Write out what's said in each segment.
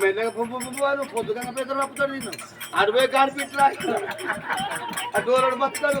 మెల్లగా పువ్వు పువ్వు పొద్దుగా పెద్దలు అప్పుతాడు నేను బతాడు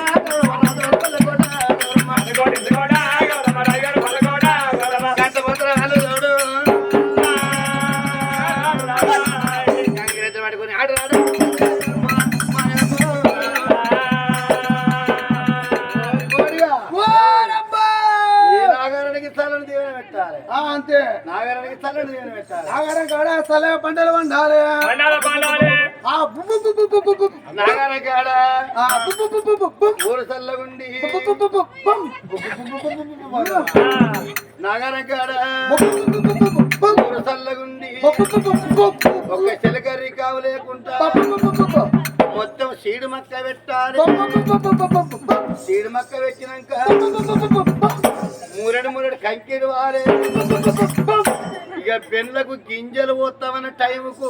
స్థలం దీవెన పెట్టాలి అంతే నాగారానికి స్థలం దీవెన పెట్టాలి నాగరం కాడ సలే పంటలు వండాలి ఆ బుబ్బు బుబ్బు బుబ్బు బుబ్బు. నాగారానికి ఆడ ఆ బుబ్బు బుబ్బు బుబ్బు. ఊరు చల్లగుండి బుబ్బు బుబ్బు బుబ్బు. నాగారానికి ఆడ బుబ్బు బుబ్బు బుబ్బు బుబ్బు. ఊరు చల్లగుండి బుబ్బు బుబ్బు బుబ్బు. ఒక చిలకర్రి కావు లేకుండా బుబ్బు బుబ్బు బుబ్బు. మొత్తం సీడు మక్క పెట్టాలి సీడు మక్క పెట్టినాక. మూరెడు మూరెడు కంకిడు వారే ఇక బెన్లకు గింజలు పోతామన్న టైంకు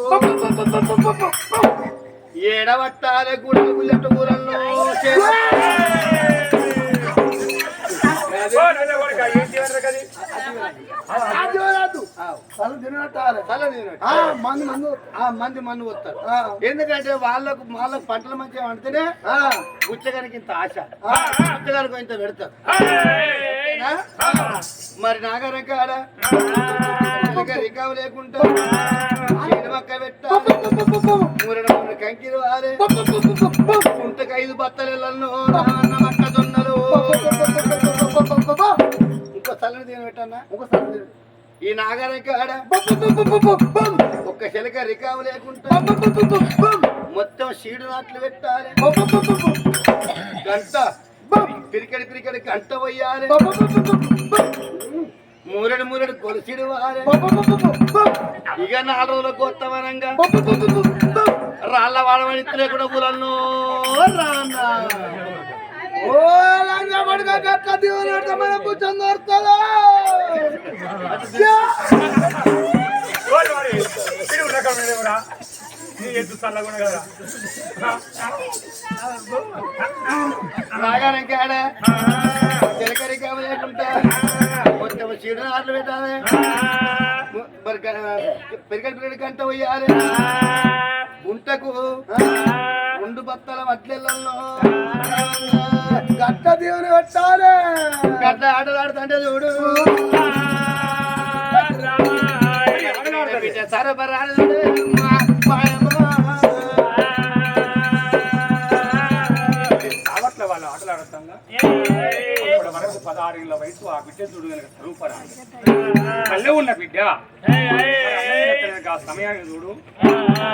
ఏడవట్టాలే గుడ్డలు గుల్లెట్టు ఊరల్లో రాదు. తినట్టాలి. మంది మందు మంది మన్ను వస్తారు ఎందుకంటే వాళ్ళకు వాళ్ళకు పంటలు మంచిగా వండితేనే ఆ, గుచ్చగానికి ఇంత ఆశ ఆ. గుచ్చగానికి ఇంత పెడతారు? మరి నాగారం కాడ ఇంకా రికావు లేకుండా మక్క పెట్టాలి మూడు కంకిలు వారే ఐదు మక్క జొన్నలు ఇంకో చల్లని దీని పెట్టన్నా ఒకసారి తిను. ఈ నాగరికాడ ఒక్క చిలక రికావు లేకుండా మొత్తం సీడు నాట్లు పెట్టాలి. గంట పిరికడి పిరికడి గంట పోయాలి. మూరడు మూరడు గొలసిడు మూరెడు మూరెడు వారే ఇక నాలుగు రోజుల కొత్తవనంగా రాళ్ళ వాడమని లేకుండా ఊరల్లో రా ఓ లంగా పడుకో గట్ల దీవెన మన కూర్చొని దొరుకుతుందా నాగారం కాడ పెట్టాలి. మరి పిరికడి పిరికడి పోయాలి. గుంటకు రెండు బత్తల వడ్లెళ్ళల్లో గట్ల దీవెన పెట్టాలి గడ్డ ఆటలాడుతుంటే చూడు సరబరాడు చూడు కనుక స్వరూపరా కళ్ళే ఉన్న బిడ్డ ఆ సమయాన్ని చూడు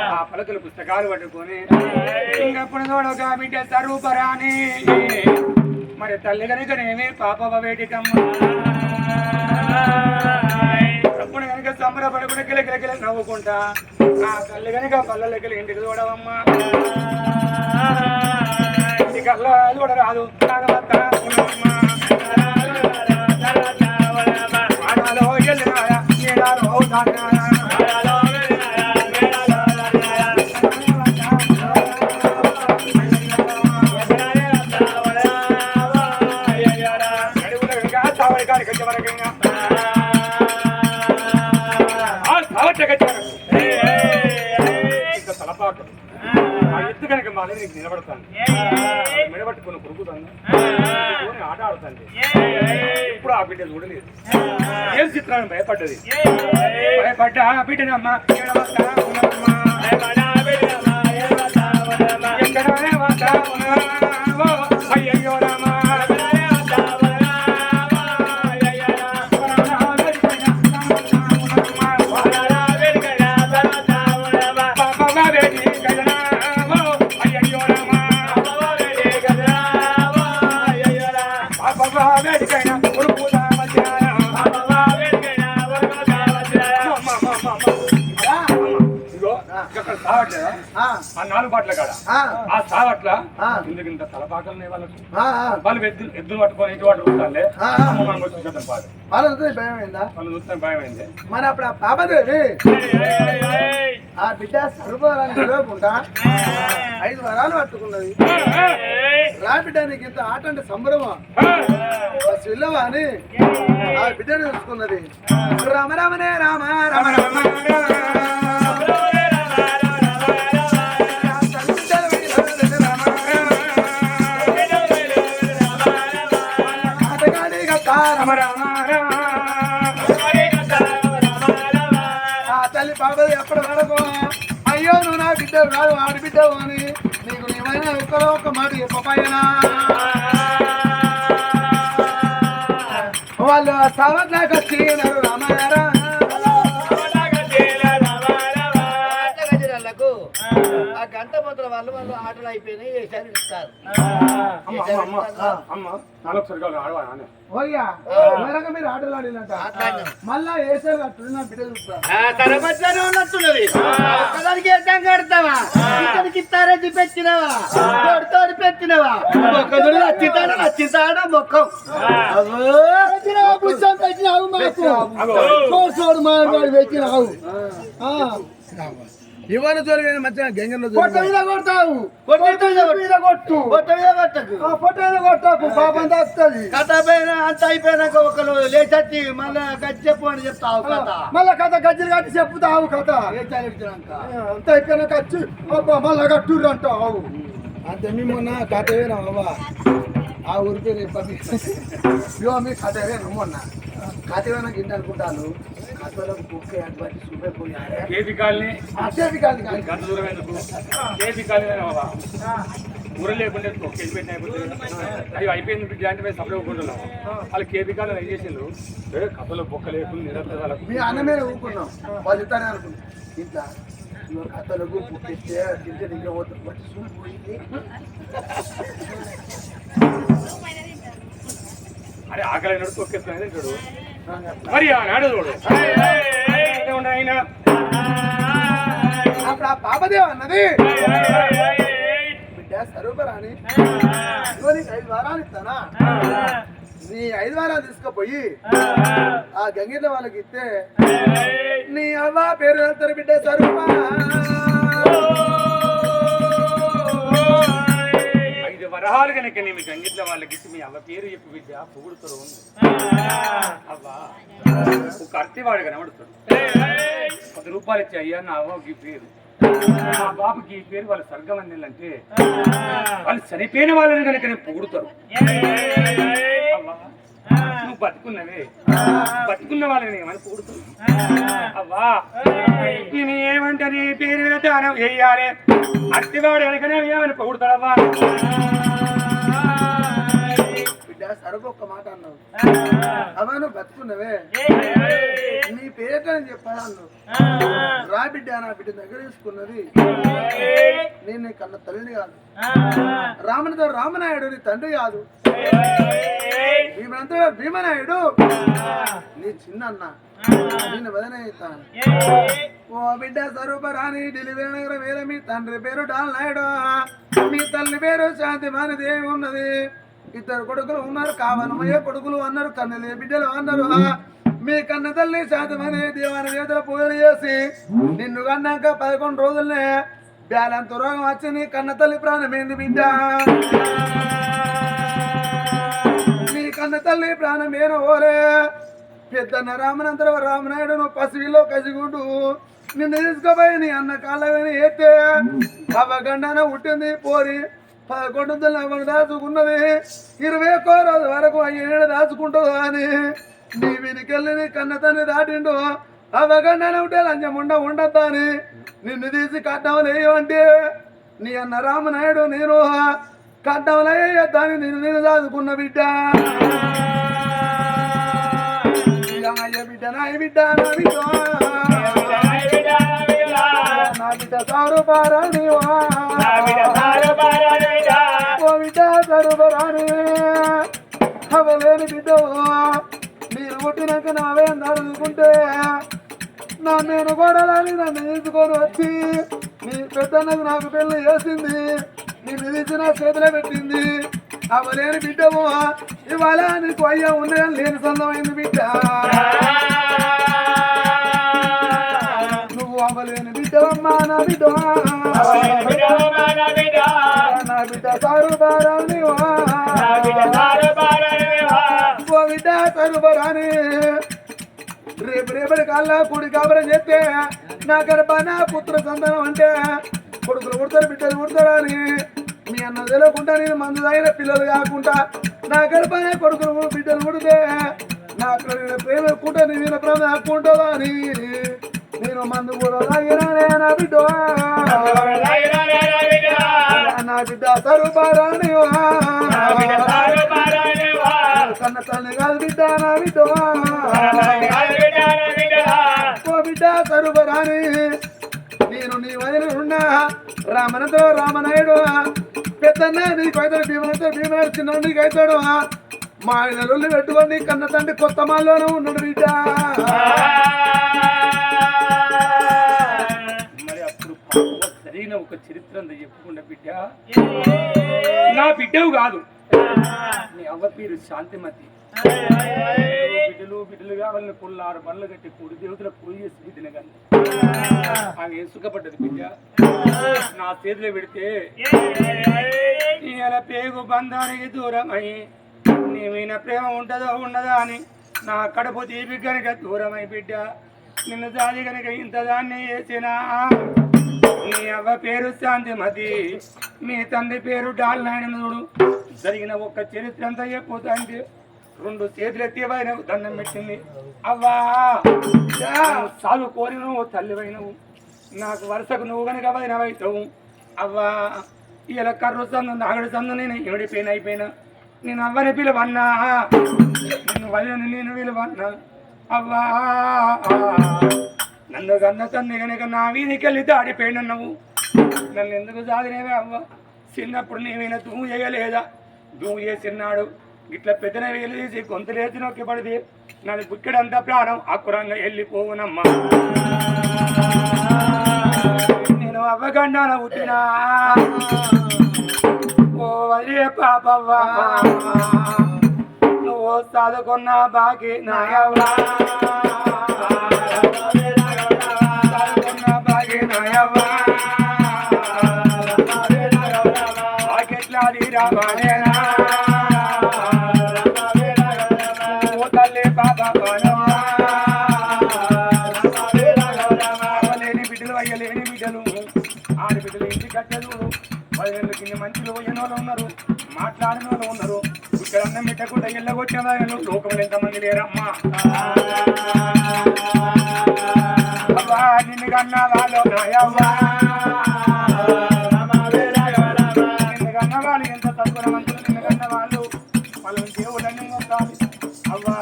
ఆ పలకలు పుస్తకాలు పట్టుకొని ఇంకప్పుడు చూడక బిడ్డ చదువుపరా అని మరి తల్లి కనుకనేమి పాప వేడికమ్మ అప్పుడు కనుక సంబరపడకుండా కిలకిలకిల నవ్వుకుంటా ఆ తల్లి కనుక పల్లెలకి ఇంటికి చూడవమ్మా ఇంటికల్లా చూడరాదు నాగవత్త నిలబడతాను మెడబట్టుకుని కొరుకుతాను పోనీ ఆట ఆడుతాను ఇప్పుడు ఆ బిడ్డ చూడలేదు. ఏం చిత్రాన్ని భయపడ్డది? భయపడ్డా? బిడ్డనమ్మా. ఎక్కడ నాలుగు బాట్ల కాడ. ఆ, సావట్ల ఆ. ఇందుకు ఇంత తలపాకలు వాళ్ళకి. వాళ్ళు ఎద్దు ఎద్దులు పట్టుకొని ఇటు వాటి ఆ. మనం వచ్చి చూద్దాం పాడు. వాళ్ళ చూస్తే భయం అయిందా వాళ్ళు చూస్తే భయం అయింది మరి అప్పుడు ఆ పాపదేవి ఆ బిడ్డ సర్వరాన్ని పిలవకుండా ఐదు వరాలు పట్టుకున్నది. రా బిడ్డ నీకు ఇంత ఆట అంటే సంబరమా? వెళ్ళవా అని ఆ బిడ్డను చూసుకున్నది రామ రామనే రామ రామ రామ. రామ రామ ఆ తల్లి పాపది ఎప్పుడు వరకు అయ్యో నువ్వు నా బిడ్డ రాదు ఆడి బిడ్డ అని నీకు నీవైనా ఒక్కలో ఒక్క మాట చెప్పపోయినా వాళ్ళు సవత్లాకి వచ్చినారు రామారా ఆ గంట వాళ్ళు వాళ్ళు ఆటలు అయిపోయినాయి వేసారి ఇస్తారు మీరు ఆటలు ఆడినట్ట. మళ్ళా వేసారు నా బిడ్డ ఉన్నట్టున్నది. ఒక్కదానికి కడతావా? ఇక్కడికి ఇస్తారని పెట్టినవా? తోడు పెట్టినవా? నచ్చితాడ నచ్చితాడ మొక్కం. మాకు. పెట్టినావు? ఇవన్నీ తొలగి మధ్య గంగలో పొట్ట మీద కొడతావు. మీద కొట్టు. పొట్ట మీద కొట్టకు. ఆ పొట్ట మీద కొట్టకు పాపం తాకుతుంది కథ పైన అంత అయిపోయినాక ఒకరు లేచచ్చి మళ్ళా గచ్చెప్పు అని చెప్తావు కథ. మళ్ళా కథ గజ్జలు కట్టి చెప్పుతావు కథ. అంత అయిపోయినాక వచ్చి మళ్ళా కట్టుర్రు అంటావు. అంతే మీ మొన్న కథ వేనా బాబా ఆ ఊరి పేరు చెప్పండి ఇగో మీ కథ వేను మొన్న. వేనా గింట అనుకుంటాను. కథలకు కుక్కే అటువంటి చూపెట్టిపోయారు కేపీ కాలనీ. కాదు కాదు. గంట దూరం ఎందుకు? కేపీ కాలనీ బాబా ఊర లేకుంటే ఒక కేజీ పెట్టిన అవి అయిపోయింది ఇలాంటి మీద సపరేట్ ఒప్పుకుంటున్నాం వాళ్ళు కేపీ కాలనీ ఏం చేసిండ్రు? కథలో బొక్క లేకుండా నిరంతరం వాళ్ళకు మీ అన్న మీద ఊరుకున్నాం వాళ్ళు ఇస్తానే అనుకున్నాం ఇంట్లో కథలకు కుక్కిస్తే తింటే ఇంకా పోతుంది. ఆకలి అయినట్టు తొక్కేస్తున్నాయి చూడు మరి ఆనాడు చూడు ఆయన అప్పుడు ఆ పాపదేవ అన్నది బిడ్డ నీకు ఐదు వారాలు ఇస్తానా నీ ఐదు వారాలు తీసుకుపోయి ఆ గంగిట్ల వాళ్ళకి ఇస్తే నీ అవ్వ పేరు వెళ్తారు బిడ్డ స్వరూప వరహాలు కనుక నేను గంగిట్ల వాళ్ళకి మీ అవ్వ పేరు చెప్పు విద్య పొగుడుతారు అవ్వా ఒక అర్తివాడు కనబడుతాడు పది రూపాయలు ఇచ్చి అయ్యా నా అవ్వకి పేరు. మా బాబుకి ఈ పేరు వాళ్ళ స్వర్గం అందిందంటే వాళ్ళు చనిపోయిన వాళ్ళని కనుక నేను పొగుడుతారు నువ్వు బతుకున్నవే. బతుకున్న వాళ్ళని ఏమని పొగుడుతావు అవ్వా నేను ఏమంటే నీ పేరు అయితే దానం వేయాలి అట్టివాడు వెనకనే ఏమని పొగుడతాడవ్వా స్వరూప ఒక్క మాట అన్నావు. అవ్వ నువ్వు బతుకున్నవే. నీ పేరు అని చెప్పాను అన్నావు రా బిడ్డ నా బిడ్డ దగ్గర తీసుకున్నది. నేను నీ కన్న తల్లిని కాదు. రామునితో రామనాయుడు నీ తండ్రి కాదు. భీమనంతో భీమనాయుడు. నీ చిన్న అన్న నేను వదనయిస్తాను ఓ బిడ్డ స్వరూపరాణి డెలివరీ నగరం వేరే మీ తండ్రి పేరు డాల్ నాయుడు. మీ తల్లి పేరు శాంతి దేవి ఉన్నది. ఇద్దరు కొడుకులు ఉన్నారు కావనమయ్య కొడుకులు అన్నారు కన్నలే బిడ్డలు అన్నారు. మీ కన్న తల్లి శాంతమని దేవాని దేవతల పూజలు చేసి నిన్ను కన్నాక పదకొండు రోజులనే బ్యాలంత రోగం వచ్చి నీ కన్న తల్లి ప్రాణమైంది బిడ్డ? నీ కన్న తల్లి ప్రాణమైన ఓరే పెద్దన్న రామనంతర రామనాయుడు నువ్వు పసివిలో కసిగుడు. నిన్ను తీసుకోబోయి నీ అన్న కాళ్ళని ఎత్తే అవ్వగండాన పుట్టింది పోరి. పదకొండు వందల దాచుకున్నది. ఇరవై ఒక్కో రోజు వరకు ఏడు దాచుకుంటుంది అని. నీ వెనుకెళ్ళి నీ కన్న తండ్రి దాటిండు. అవ్వగండాన ఉంటే లంచముండ ఉండద్దా అని. నిన్ను తీసి కట్నం లేవంటే. నీ అన్న రామనాయుడు నేను కట్నం దాన్ని నేను నేను దాచుకున్న బిడ్డ. బిడ్డ నా బిడ్డ. నా బిడ్డ నా బిడ్డ. సారు బిడ్డ అవలేని బిడ్డ మీరు పుట్టినాక నావే చదువుకుంటే నా నేను గోడలని నన్ను తీసుకొని వచ్చి నీ పెద్దన్నకు నాకు పెళ్ళి చేసింది నిన్ను తీసి నా చేతిలో పెట్టింది. అవలేని బిడ్డము ఇవాళ నీకు అయ్యా ఉన్నాయని లేని సొంతమైంది బిడ్డ. నువ్వు అవ్వలేని బిడ్డవమ్మా నా బిడ్డ నా బిడ్డ సారు బారాని ఓ బిడ్డ సారు బారాని రేపు రేపటి కల్లా కుడి కాబరం చెప్తే నా గర్భాన పుత్ర సంతానం అంటే కొడుకులు పుడతారు బిడ్డలు పుడతారు అని మీ అన్న తెలియకుండా నేను మందు తాగిన పిల్లలు కాకుండా నా గర్భాన కొడుకులు బిడ్డలు పుడితే నాకు ప్రేమ ఎక్కుంటా నేను ప్రేమ ఎక్కువ ఉంటుందా అని నేను మందు కూడా నా బిడ్డ. నా బిడ్డ సరుబారాని కన్న తల్లి కాదు బిడ్డ నా బిడ్డ. ఓ బిడ్డ నేను నీ వదిన ఉన్నా. రామనతో రామనాయుడు పెద్దన్న నీకు అవుతాడు భీమనతో భీమనాయుడు చిన్న నీకు అవుతాడు మా ఆయన లొల్లి పెట్టుకొని కన్న తండ్రి కొత్త మాల్లోనే ఉన్నాడు బిడ్డ. సరైన ఒక చరిత్ర అంతా బిడ్డ. నా బిడ్డవు కాదు. నీ అవ్వ పేరు శాంతిమతి. బిడ్డలు బిడ్డలు కావాలని పుల్లారు బండ్లు కట్టి కూడి దేవతల పూజ చేసి బిడ్డనే కానీ ఆమె ఏం సుఖపడ్డది బిడ్డ? నా చేతిలో పెడితే ఇలా పేగు బంధానికి దూరమై నీ మీద ప్రేమ ఉంటుందో ఉండదా అని నా కడుపు తీపి కనుక దూరమై బిడ్డ. నిన్ను జాలి కనుక ఇంత దాన్ని వేసినా నీ అవ్వ పేరు శాంతిమతి. మీ తండ్రి పేరు డాల్నాయనుడు జరిగిన ఒక్క చరిత్ర అంతా చెప్పిపోతాంది రెండు చేతులు పైన దండం పెట్టింది. అవ్వా! కోరి నువ్వు తల్లివైనవు నాకు వరుసకు నువ్వు కనుక వైనవైతావు అవ్వా! ఇలా కర్రు సందు నాగడి సందు నేను ఎవడిపోయిన అయిపోయినా. నేను అవ్వని పిలవన్నా. నిన్ను వల్లని నేను పిలవన్నా అవ్వా! నన్ను కన్న తన్ని కనుక నా వీధికెళ్ళి దాడిపోయిన నువ్వు నన్ను ఎందుకు సాధినేవే అవ్వ? చిన్నప్పుడు నీవైనా దూ చేయలేదా దూ చేసినాడు ఇట్లా పెద్దన వేలు తీసి గొంతు లేచి నొక్కి పడితే నాది బుక్కెడంతా ప్రాణం అక్కురంగా వెళ్ళిపోవునమ్మా. నేను అవ్వగండాన పుట్టినా? ఓ వదిలే పాపవ్వా. నువ్వు చదువుకున్న బాకి నాయవ్వా. మాట్లాడిన వాళ్ళు ఉన్నారు. ఇక్కడ అన్నం పెట్టకుండా ఎల్లగొచ్చిన లోకంలో ఎంతమంది లేరమ్మా. అవ్వా నిన్ను కన్నా వాళ్ళు నాయవ్వా నిన్ను కన్న వాళ్ళు ఎంత తక్కువ మంచులు నిన్ను కన్న వాళ్ళు వాళ్ళు దేవుళ్ళని మొత్తాలి అవ్వా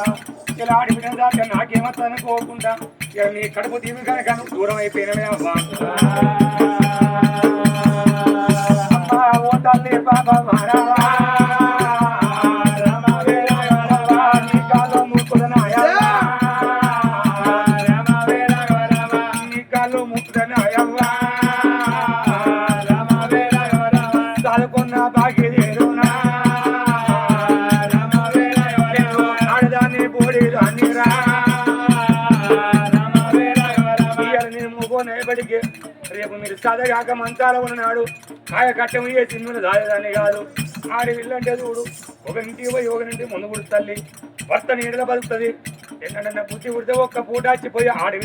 ఇలా ఆడి దాకా నాకేమొస్తాను కోకుండా ఇక నీ కడుపు దీవి కనుక దూరం అయిపోయినవే అవ్వా అమ్మా ఓ తల్లి బాబా మారావా. చదువుకున్న భాగ్యదేరునా ఆడదాన్ని రేపు మీరు చదగాక మంచాల ఉన్నాడు కాయ కట్టం ఏ చిన్నులు దాయదాన్ని కాదు. ఆడి విల్లంటే చూడు ఒక ఇంటికి పోయి ఒక ఇంటి ముందు పుడు తల్లి. భర్త నీడలో బతుకుతుంది ఎన్నడన్నా బుద్ధి పుడితే ఒక్క పూట వచ్చిపోయి ఆడి